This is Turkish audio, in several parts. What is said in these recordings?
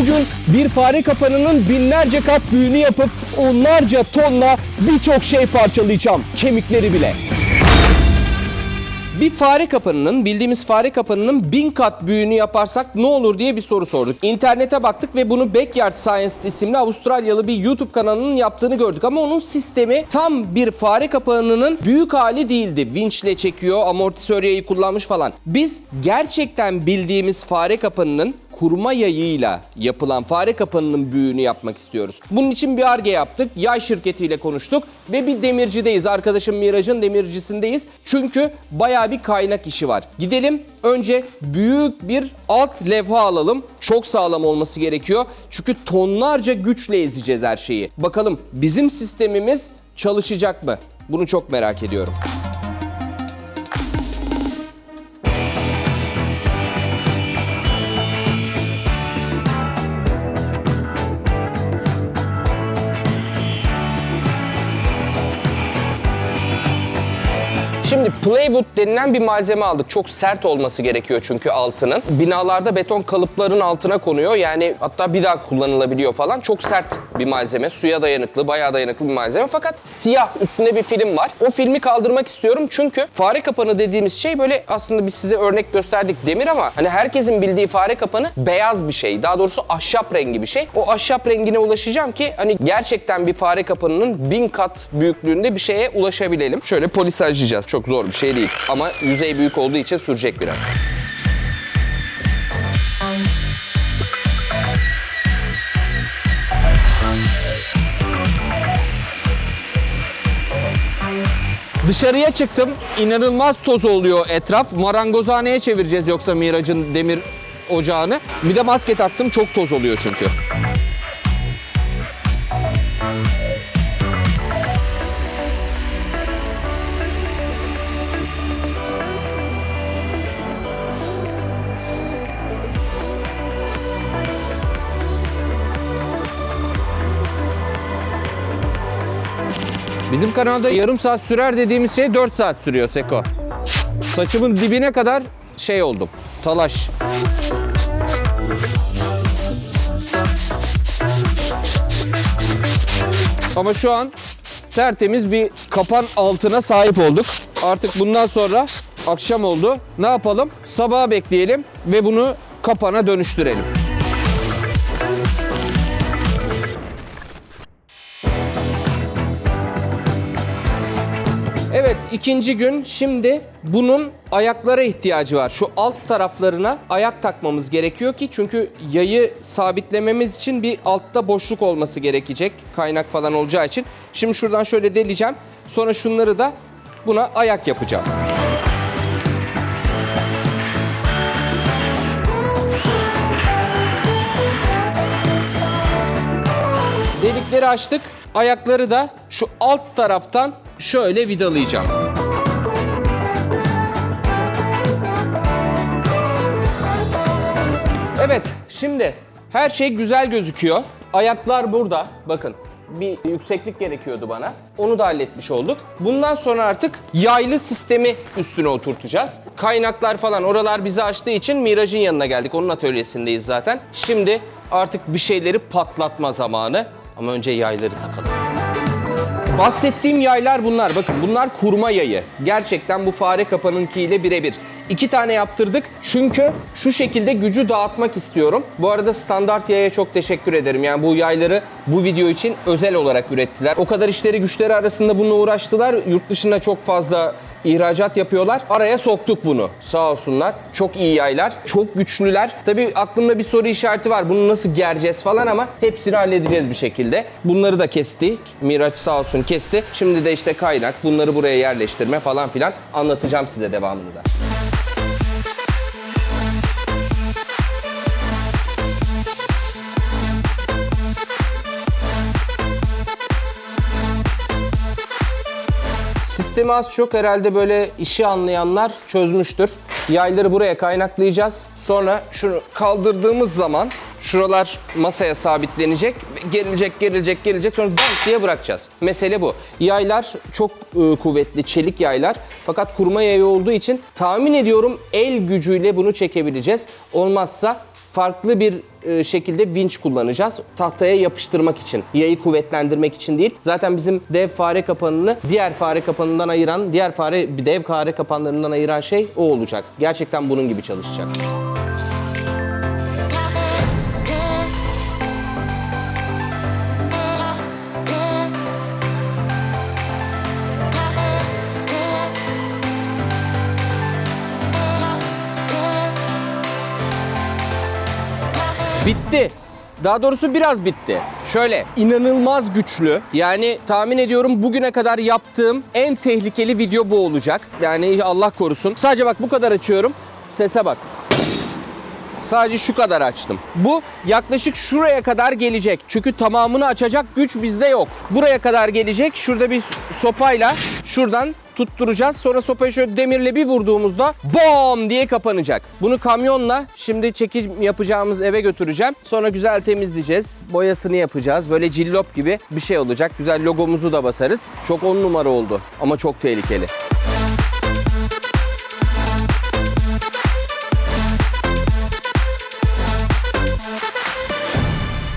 Bugün bir fare kapanının binlerce kat büyüğünü yapıp onlarca tonla birçok şey parçalayacağım. Kemikleri bile. Bir fare kapanının, bildiğimiz fare kapanının bin kat büyüğünü yaparsak ne olur diye bir soru sorduk. İnternete baktık ve bunu Backyard Science isimli Avustralyalı bir YouTube kanalının yaptığını gördük. Ama onun sistemi tam bir fare kapanının büyük hali değildi. Vinçle çekiyor, amortisör yayı kullanmış falan. Biz gerçekten bildiğimiz fare kapanının kurma yayıyla yapılan fare kapanının büyüğünü yapmak istiyoruz. Bunun için bir arge yaptık. Yay şirketiyle konuştuk ve bir demircideyiz. Arkadaşım Miraç'ın demircisindeyiz. Çünkü bayağı bir kaynak işi var. Gidelim önce büyük bir alt levha alalım. Çok sağlam olması gerekiyor. Çünkü tonlarca güçle ezeceğiz her şeyi. Bakalım bizim sistemimiz çalışacak mı? Bunu çok merak ediyorum. Şimdi plywood denilen bir malzeme aldık. Çok sert olması gerekiyor çünkü altının. Binalarda beton kalıpların altına konuyor. Yani hatta bir daha kullanılabiliyor falan. Çok sert bir malzeme. Suya dayanıklı, bayağı dayanıklı bir malzeme. Fakat siyah üstünde bir film var. O filmi kaldırmak istiyorum çünkü fare kapanı dediğimiz şey böyle aslında biz size örnek gösterdik demir ama hani herkesin bildiği fare kapanı beyaz bir şey. Daha doğrusu ahşap rengi bir şey. O ahşap rengine ulaşacağım ki hani gerçekten bir fare kapanının bin kat büyüklüğünde bir şeye ulaşabilelim. Şöyle polisajlayacağız. Çok zor bir şey değil. Ama yüzey büyük olduğu için sürecek biraz. Dışarıya çıktım. İnanılmaz toz oluyor etraf. Marangozhaneye çevireceğiz yoksa Miraç'ın demir ocağını. Bir de maske taktım. Çok toz oluyor çünkü. Bizim kanalda yarım saat sürer dediğimiz şey 4 saat sürüyor Seko. Saçımın dibine kadar şey oldum. Talaş. Ama şu an tertemiz bir kapan altına sahip olduk. Artık bundan sonra akşam oldu. Ne yapalım? Sabaha bekleyelim ve bunu kapana dönüştürelim. İkinci gün şimdi bunun ayaklara ihtiyacı var. Şu alt taraflarına ayak takmamız gerekiyor ki çünkü yayı sabitlememiz için bir altta boşluk olması gerekecek. Kaynak falan olacağı için. Şimdi şuradan şöyle deleceğim. Sonra şunları da buna ayak yapacağım. Delikleri açtık. Ayakları da şu alt taraftan şöyle vidalayacağım. Evet, şimdi her şey güzel gözüküyor. Ayaklar burada. Bakın bir yükseklik gerekiyordu bana. Onu da halletmiş olduk. Bundan sonra artık yaylı sistemi üstüne oturtacağız. Kaynaklar falan oralar bizi açtığı için Miraç'ın yanına geldik. Onun atölyesindeyiz zaten. Şimdi artık bir şeyleri patlatma zamanı. Ama önce yayları takalım. Bahsettiğim yaylar bunlar. Bakın bunlar kurma yayı. Gerçekten bu fare kapanınkiyle birebir. İki tane yaptırdık çünkü şu şekilde gücü dağıtmak istiyorum. Bu arada standart yaya çok teşekkür ederim. Yani bu yayları bu video için özel olarak ürettiler. O kadar işleri güçleri arasında bununla uğraştılar. Yurt dışına çok fazla ihracat yapıyorlar. Araya soktuk bunu. Sağ olsunlar. Çok iyi yaylar. Çok güçlüler. Tabii aklımda bir soru işareti var. Bunu nasıl gereceğiz falan ama hepsini halledeceğiz bir şekilde. Bunları da kestik. Miraç sağ olsun kesti. Şimdi de işte kaynak. Bunları buraya yerleştirme falan filan anlatacağım size devamını da. Sistemi az çok herhalde böyle işi anlayanlar çözmüştür. Yayları buraya kaynaklayacağız. Sonra şunu kaldırdığımız zaman Şuralar masaya sabitlenecek. Gerilecek, gerilecek, gerilecek. Sonra dank diye bırakacağız. Mesele bu. Yaylar çok e, kuvvetli, çelik yaylar. Fakat kurma yayı olduğu için tahmin ediyorum el gücüyle bunu çekebileceğiz. Olmazsa farklı bir şekilde vinç kullanacağız. Tahtaya yapıştırmak için, yayı kuvvetlendirmek için değil. Zaten bizim dev fare kapanını diğer fare kapanından ayıran, diğer fare dev fare kapanlarından ayıran şey o olacak. Gerçekten bunun gibi çalışacak. Bitti. Daha doğrusu biraz bitti. Şöyle inanılmaz güçlü. Yani tahmin ediyorum bugüne kadar yaptığım en tehlikeli video bu olacak. Yani Allah korusun. Sadece bak bu kadar açıyorum. Sese bak. Sadece şu kadar açtım. Bu yaklaşık şuraya kadar gelecek. Çünkü tamamını açacak güç bizde yok. Buraya kadar gelecek. Şurada bir sopayla şuradan tutturacağız. Sonra sopayı şöyle demirle bir vurduğumuzda bom diye kapanacak. Bunu kamyonla şimdi çekim yapacağımız eve götüreceğim. Sonra güzel temizleyeceğiz. Boyasını yapacağız. Böyle cillop gibi bir şey olacak. Güzel logomuzu da basarız. Çok on numara oldu ama çok tehlikeli.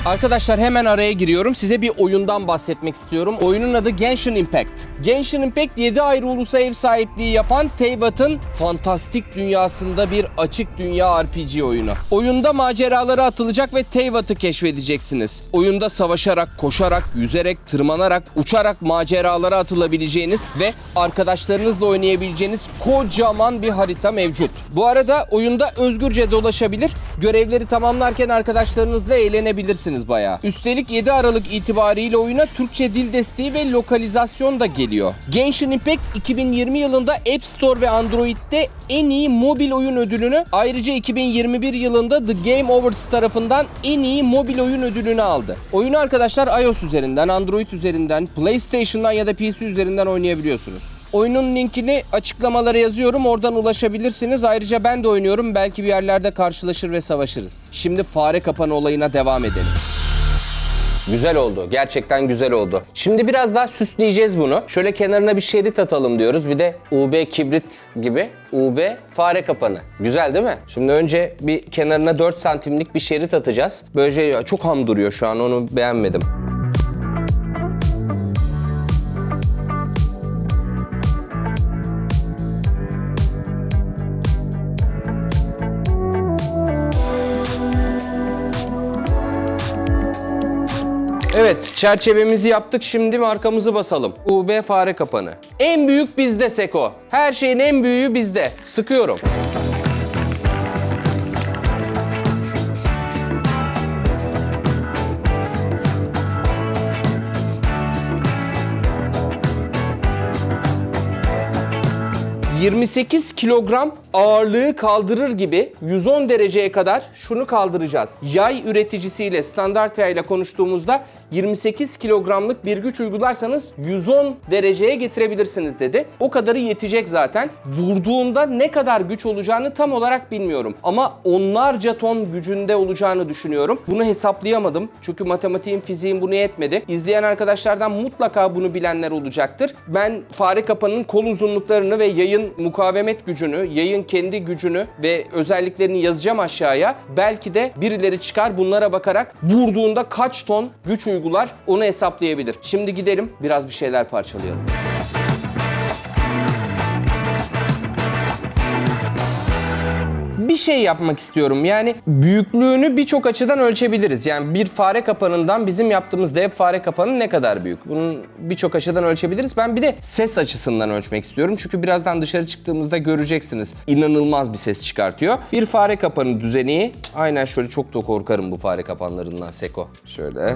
Arkadaşlar hemen araya giriyorum. Size bir oyundan bahsetmek istiyorum. Oyunun adı Genshin Impact. Genshin Impact 7 ayrı ulusa ev sahipliği yapan Teyvat'ın fantastik dünyasında bir açık dünya RPG oyunu. Oyunda maceralara atılacak ve Teyvat'ı keşfedeceksiniz. Oyunda savaşarak, koşarak, yüzerek, tırmanarak, uçarak maceralara atılabileceğiniz ve arkadaşlarınızla oynayabileceğiniz kocaman bir harita mevcut. Bu arada oyunda özgürce dolaşabilir, görevleri tamamlarken arkadaşlarınızla eğlenebilirsiniz bayağı. Üstelik 7 Aralık itibariyle oyuna Türkçe dil desteği ve lokalizasyon da geliyor. Genshin Impact 2020 yılında App Store ve Android'de en iyi mobil oyun ödülünü ayrıca 2021 yılında The Game Awards tarafından en iyi mobil oyun ödülünü aldı. Oyunu arkadaşlar iOS üzerinden, Android üzerinden, PlayStation'dan ya da PC üzerinden oynayabiliyorsunuz. Oyunun linkini açıklamalara yazıyorum. Oradan ulaşabilirsiniz. Ayrıca ben de oynuyorum. Belki bir yerlerde karşılaşır ve savaşırız. Şimdi fare kapanı olayına devam edelim. Güzel oldu. Gerçekten güzel oldu. Şimdi biraz daha süsleyeceğiz bunu. Şöyle kenarına bir şerit atalım diyoruz. Bir de UB kibrit gibi. UB fare kapanı. Güzel değil mi? Şimdi önce bir kenarına 4 santimlik bir şerit atacağız. Böylece çok ham duruyor şu an. Onu beğenmedim. Evet, çerçevemizi yaptık. Şimdi markamızı basalım. UB fare kapanı. En büyük bizde Seko. Her şeyin en büyüğü bizde. Sıkıyorum. ...28 kilogram ağırlığı kaldırır gibi 110 dereceye kadar şunu kaldıracağız. Yay üreticisiyle standart yayla konuştuğumuzda 28 kilogramlık bir güç uygularsanız 110 dereceye getirebilirsiniz dedi. O kadarı yetecek zaten. Vurduğunda ne kadar güç olacağını tam olarak bilmiyorum. Ama onlarca ton gücünde olacağını düşünüyorum. Bunu hesaplayamadım. Çünkü matematiğin, fiziğin bunu yetmedi. İzleyen arkadaşlardan mutlaka bunu bilenler olacaktır. Ben fare kapanın kol uzunluklarını ve yayın mukavemet gücünü, yayın kendi gücünü ve özelliklerini yazacağım aşağıya. Belki de birileri çıkar bunlara bakarak vurduğunda kaç ton güç uygular onu hesaplayabilir. Şimdi gidelim biraz bir şeyler parçalayalım. Bir şey yapmak istiyorum. Yani büyüklüğünü birçok açıdan ölçebiliriz. Yani bir fare kapanından bizim yaptığımız dev fare kapanı ne kadar büyük? Bunun birçok açıdan ölçebiliriz. Ben bir de ses açısından ölçmek istiyorum. Çünkü birazdan dışarı çıktığımızda göreceksiniz. İnanılmaz bir ses çıkartıyor. Bir fare kapanı düzeni. Aynen şöyle çok da korkarım bu fare kapanlarından Seko. Şöyle.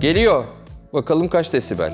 Geliyor. Bakalım kaç desibel.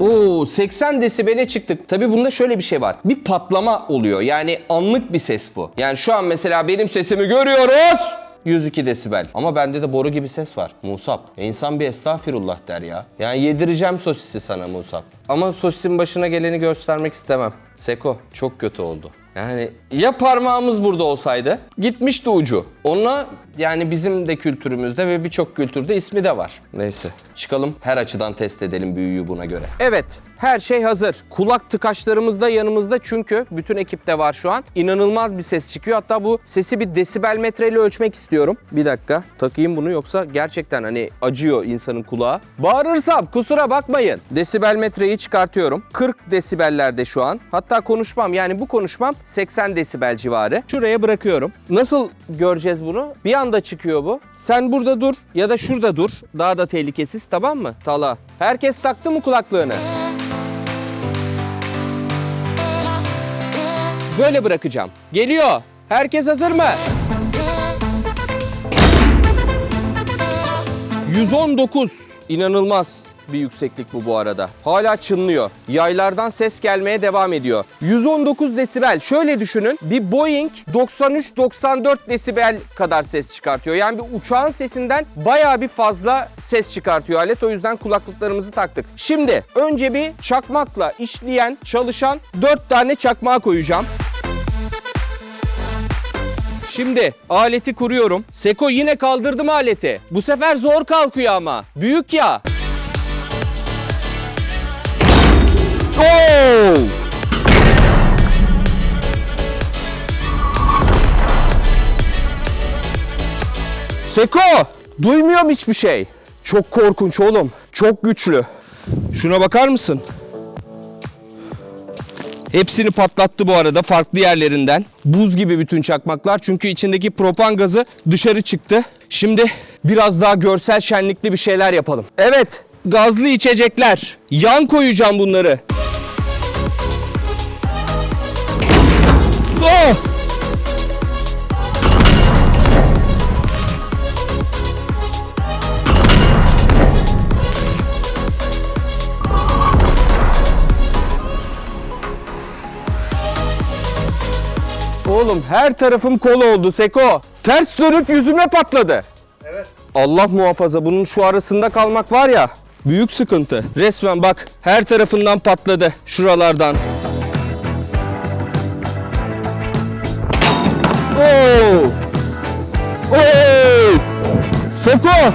Oo 80 desibele çıktık. Tabii bunda şöyle bir şey var. Bir patlama oluyor. Yani anlık bir ses bu. Yani şu an mesela benim sesimi görüyoruz. 102 desibel. Ama bende de boru gibi ses var. Musab. E insan bir estağfirullah der ya. Yani yedireceğim sosisi sana Musab. Ama sosisin başına geleni göstermek istemem. Seko çok kötü oldu. Yani ya parmağımız burada olsaydı gitmişti ucu. Ona yani bizim de kültürümüzde ve birçok kültürde ismi de var. Neyse çıkalım her açıdan test edelim büyüğü buna göre. Evet her şey hazır. Kulak tıkaçlarımız da yanımızda çünkü bütün ekipte var şu an. İnanılmaz bir ses çıkıyor. Hatta bu sesi bir desibel metreyle ölçmek istiyorum. Bir dakika takayım bunu yoksa gerçekten hani acıyor insanın kulağı. Bağırırsam kusura bakmayın. Desibel metreyi çıkartıyorum. 40 desibellerde şu an. Hatta konuşmam yani bu konuşmam 80 desibel civarı. Şuraya bırakıyorum. Nasıl göreceğiz bunu? Bir anda çıkıyor bu. Sen burada dur ya da şurada dur. Daha da tehlikesiz tamam mı? Tala. Herkes taktı mı kulaklığını? Böyle bırakacağım. Geliyor. Herkes hazır mı? 119. İnanılmaz bir yükseklik bu bu arada. Hala çınlıyor. Yaylardan ses gelmeye devam ediyor. 119 desibel. Şöyle düşünün. Bir Boeing 93-94 desibel kadar ses çıkartıyor. Yani bir uçağın sesinden bayağı bir fazla ses çıkartıyor alet. O yüzden kulaklıklarımızı taktık. Şimdi önce bir çakmakla işleyen, çalışan 4 tane çakmağı koyacağım. Şimdi aleti kuruyorum. Seko yine kaldırdım aleti. Bu sefer zor kalkıyor ama. Büyük ya. Go! Seko! Duymuyorum hiçbir şey. Çok korkunç oğlum. Çok güçlü. Şuna bakar mısın? Hepsini patlattı bu arada farklı yerlerinden. Buz gibi bütün çakmaklar çünkü içindeki propan gazı dışarı çıktı. Şimdi biraz daha görsel şenlikli bir şeyler yapalım. Evet, gazlı içecekler. Yan koyacağım bunları. Oğlum her tarafım kol oldu Seko. Ters dönüp yüzüme patladı. Evet. Allah muhafaza bunun şu arasında kalmak var ya büyük sıkıntı. Resmen bak her tarafından patladı şuralardan. Oo! Oo! Seko!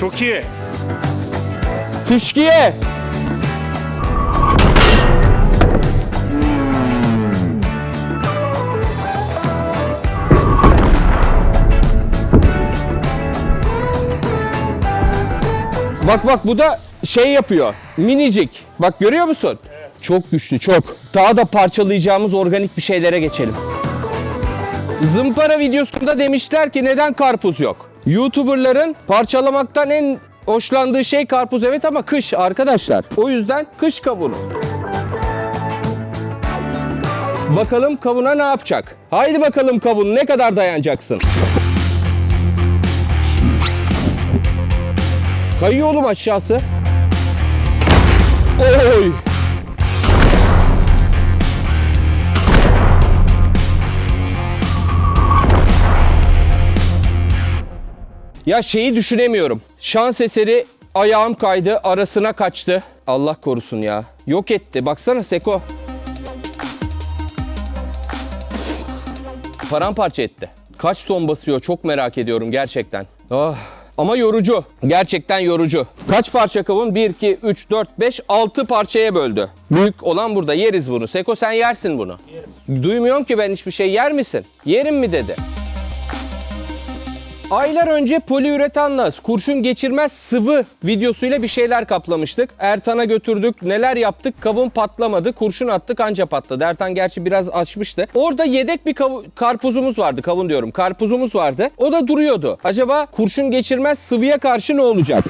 Çok iyi. Fışkiye! Bak bak bu da şey yapıyor. Minicik. Bak görüyor musun? Çok güçlü çok. Daha da parçalayacağımız organik bir şeylere geçelim. Zımpara videosunda demişler ki neden karpuz yok? YouTuber'ların parçalamaktan en hoşlandığı şey karpuz evet ama kış arkadaşlar. O yüzden kış kavunu. Bakalım kavuna ne yapacak? Haydi bakalım kavun ne kadar dayanacaksın? Kayıyor oğlum aşağısı. Oy! Ya şeyi düşünemiyorum. Şans eseri ayağım kaydı, arasına kaçtı. Allah korusun ya. Yok etti. Baksana Seko. Paramparça etti. Kaç ton basıyor çok merak ediyorum gerçekten. Ah. Ama yorucu. Gerçekten yorucu. Kaç parça kavun? 1, 2, 3, 4, 5, 6 parçaya böldü. Büyük olan burada. Yeriz bunu. Seko sen yersin bunu. Duymuyorum ki ben hiçbir şey. Yer misin? Yerim mi dedi. Aylar önce poliüretanla kurşun geçirmez sıvı videosuyla bir şeyler kaplamıştık. Ertan'a götürdük, neler yaptık? Kavun patlamadı, kurşun attık anca patladı. Ertan gerçi biraz açmıştı. Orada yedek bir karpuzumuz vardı, kavun diyorum. Karpuzumuz vardı. O da duruyordu. Acaba kurşun geçirmez sıvıya karşı ne olacak?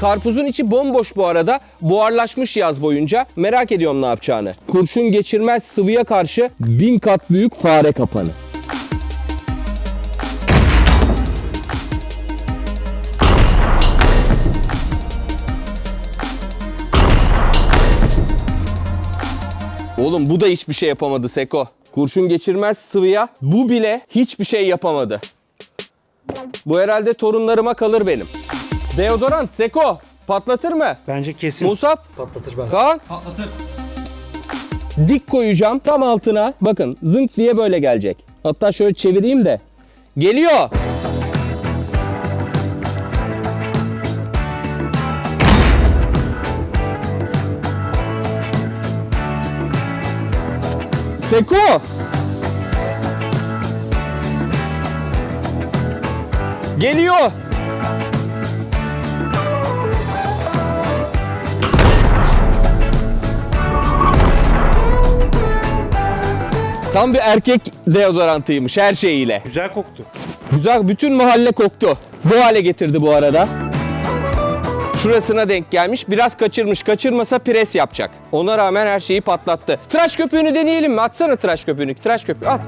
Karpuzun içi bomboş bu arada. Buharlaşmış yaz boyunca. Merak ediyorum ne yapacağını. Kurşun geçirmez sıvıya karşı bin kat büyük fare kapanı. Oğlum bu da hiçbir şey yapamadı Seko. Kurşun geçirmez sıvıya bu bile hiçbir şey yapamadı. Bu herhalde torunlarıma kalır benim. Deodorant Seko. Patlatır mı? Bence kesin. Musab? Patlatır ben. Kaan? Patlatır. Dik koyacağım tam altına. Bakın zınk diye böyle gelecek. Hatta şöyle çevireyim de. Geliyor. Seko. Geliyor. Tam bir erkek deodorantıymış her şeyiyle. Güzel koktu. Güzel bütün mahalle koktu. Bu hale getirdi bu arada. Şurasına denk gelmiş. Biraz kaçırmış. Kaçırmasa pres yapacak. Ona rağmen her şeyi patlattı. Tıraş köpüğünü deneyelim mi? Atsana tıraş köpüğünü. Tıraş köpüğü at.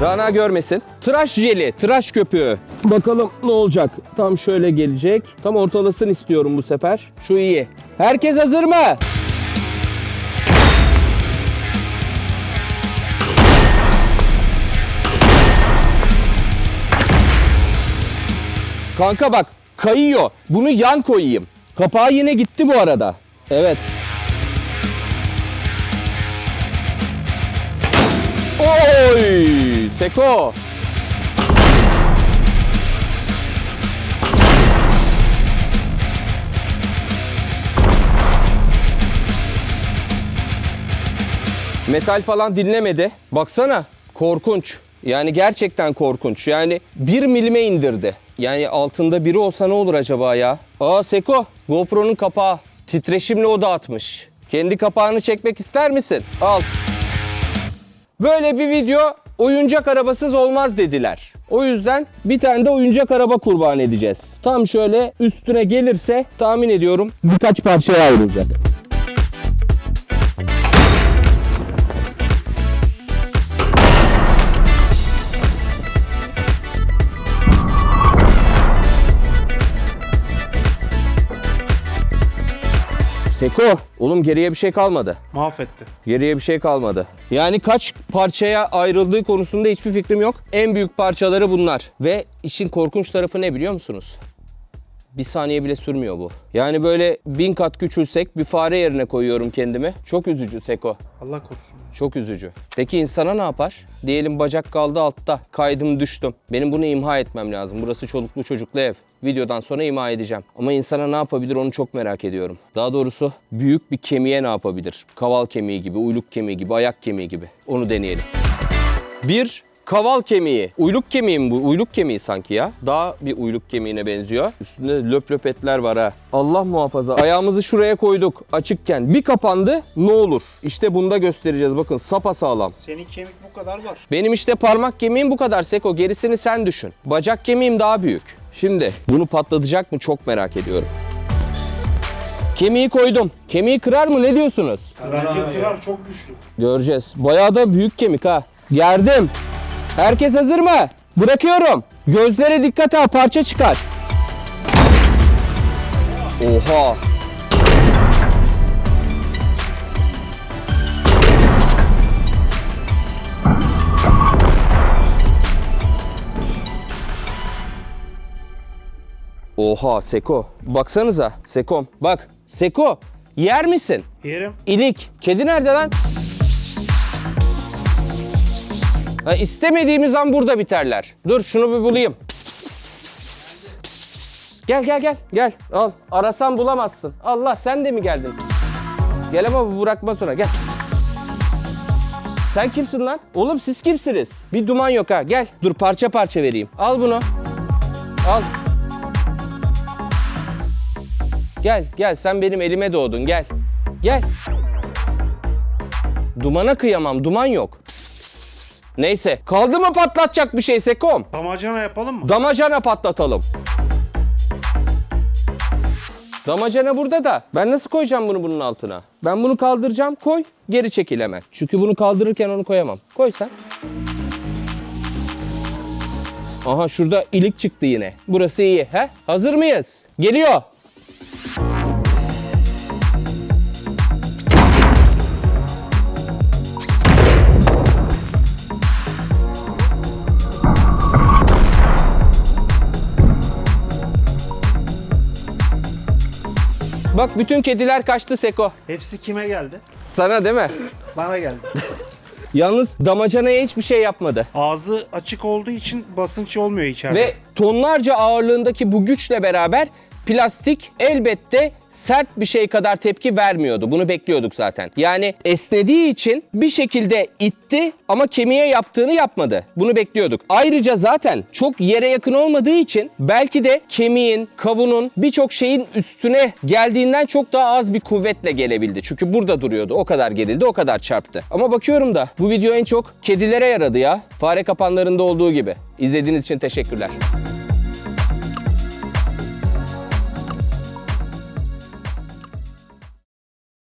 Rana görmesin. Tıraş jeli, tıraş köpüğü. Bakalım ne olacak? Tam şöyle gelecek. Tam ortalasın istiyorum bu sefer. Şu iyi. Herkes hazır mı? Kanka bak kayıyor. Bunu yan koyayım. Kapağı yine gitti bu arada. Evet. Oy! Seko. Metal falan dinlemedi. Baksana korkunç. Yani gerçekten korkunç. Yani bir milime indirdi. Yani altında biri olsa ne olur acaba ya? Aa Seko GoPro'nun kapağı. Titreşimle o dağıtmış. Kendi kapağını çekmek ister misin? Al. Böyle bir video oyuncak arabasız olmaz dediler. O yüzden bir tane de oyuncak araba kurban edeceğiz. Tam şöyle üstüne gelirse tahmin ediyorum birkaç parçaya ayrılacak. Seko, oğlum geriye bir şey kalmadı. Mahvetti. Geriye bir şey kalmadı. Yani kaç parçaya ayrıldığı konusunda hiçbir fikrim yok. En büyük parçaları bunlar. Ve işin korkunç tarafı ne biliyor musunuz? Bir saniye bile sürmüyor bu. Yani böyle bin kat küçülsek bir fare yerine koyuyorum kendimi. Çok üzücü Seko. Allah korusun. Çok üzücü. Peki insana ne yapar? Diyelim bacak kaldı altta. Kaydım düştüm. Benim bunu imha etmem lazım. Burası çoluklu çocuklu ev. Videodan sonra imha edeceğim. Ama insana ne yapabilir onu çok merak ediyorum. Daha doğrusu büyük bir kemiğe ne yapabilir? Kaval kemiği gibi, uyluk kemiği gibi, ayak kemiği gibi. Onu deneyelim. Bir kaval kemiği. Uyluk kemiği mi bu? Uyluk kemiği sanki ya. Daha bir uyluk kemiğine benziyor. Üstünde löp löp etler var ha. Allah muhafaza. Ayağımızı şuraya koyduk açıkken. Bir kapandı ne olur? İşte bunda göstereceğiz bakın sağlam. Senin kemik bu kadar var. Benim işte parmak kemiğim bu kadar Seko. Gerisini sen düşün. Bacak kemiğim daha büyük. Şimdi bunu patlatacak mı çok merak ediyorum. Kemiği koydum. Kemiği kırar mı ne diyorsunuz? Bence kırar çok güçlü. Göreceğiz. Bayağı da büyük kemik ha. Gerdim. Herkes hazır mı? Bırakıyorum. Gözlere dikkat ha parça çıkar. Oha. Oha Seko. Baksanıza Sekom. Bak Seko yer misin? Yerim. İlik. Kedi nerede lan? Ha, istemediğimiz an burada biterler. Dur şunu bir bulayım. Gel gel gel gel al. Arasan bulamazsın. Allah sen de mi geldin? Gel ama bu bırakmaz ona gel. Sen kimsin lan? Oğlum siz kimsiniz? Bir duman yok ha gel. Dur parça parça vereyim. Al bunu. Al. Gel gel sen benim elime doğdun gel. Gel. Dumana kıyamam duman yok. Pıs. Neyse kaldı mı patlatacak bir şey Sekom? Damacana yapalım mı? Damacana patlatalım. Damacana burada da. Ben nasıl koyacağım bunu bunun altına? Ben bunu kaldıracağım. Koy. Geri çekil hemen. Çünkü bunu kaldırırken onu koyamam. Koy sen. Aha şurada ilik çıktı yine. Burası iyi. He? Hazır mıyız? Geliyor. Bak bütün kediler kaçtı Seko. Hepsi kime geldi? Sana değil mi? Bana geldi. Yalnız damacanaya hiçbir şey yapmadı. Ağzı açık olduğu için basınç olmuyor içeride. Ve tonlarca ağırlığındaki bu güçle beraber plastik elbette sert bir şey kadar tepki vermiyordu. Bunu bekliyorduk zaten. Yani esnediği için bir şekilde itti ama kemiğe yaptığını yapmadı. Bunu bekliyorduk. Ayrıca zaten çok yere yakın olmadığı için belki de kemiğin, kavunun birçok şeyin üstüne geldiğinden çok daha az bir kuvvetle gelebildi. Çünkü burada duruyordu. O kadar gerildi, o kadar çarptı. Ama bakıyorum da bu video en çok kedilere yaradı ya. Fare kapanlarında olduğu gibi. İzlediğiniz için teşekkürler.